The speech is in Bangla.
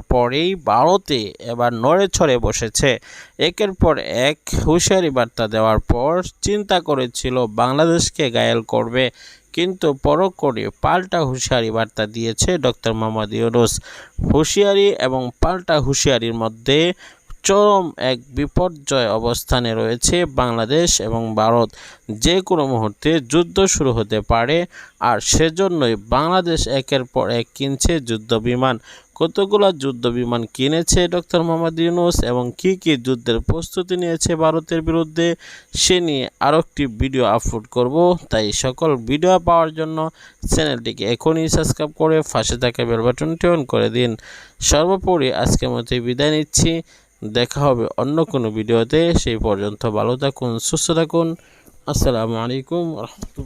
পরেই ভারতে এবার নড়ে ছড়ে বসেছে। একের পর এক হুঁশিয়ারি বার্তা দেওয়ার পর চিন্তা করেছিল, বাংলাদেশকে গায়েল করবে। কিন্তু পরক্ষণে পাল্টা হুঁশিয়ারি বার্তা দিয়েছে ডক্টর মোহাম্মদ ইউনুস। হুঁশিয়ারি এবং পাল্টা হুঁশিয়ারির মধ্যে চরম এক বিপর্যয় অবস্থানে রয়েছে বাংলাদেশ এবং ভারত। যে কোনো মুহূর্তে যুদ্ধ শুরু হতে পারে, আর সেজন্যই বাংলাদেশ একের পর এক কিনছে যুদ্ধ বিমান। কতগুলো যুদ্ধ বিমান কিনেছে ডক্টর মোহাম্মদ ইউনুস এবং কী কী যুদ্ধের প্রস্তুতি নিয়েছে ভারতের বিরুদ্ধে, সে নিয়ে আরও একটি ভিডিও আপলোড করব। তাই সকল ভিডিও পাওয়ার জন্য চ্যানেলটিকে এখনই সাবস্ক্রাইব করে ফাঁসে থাকা বেল বাটনটি অন করে দিন। সর্বোপরি আজকের মতো বিদায় নিচ্ছি। দেখা হবে অন্য কোনো ভিডিওতে সেই পর্যন্ত ভালো থাকুন সুস্থ থাকুন। আসসালামু আলাইকুম রহমতুল্লাহ।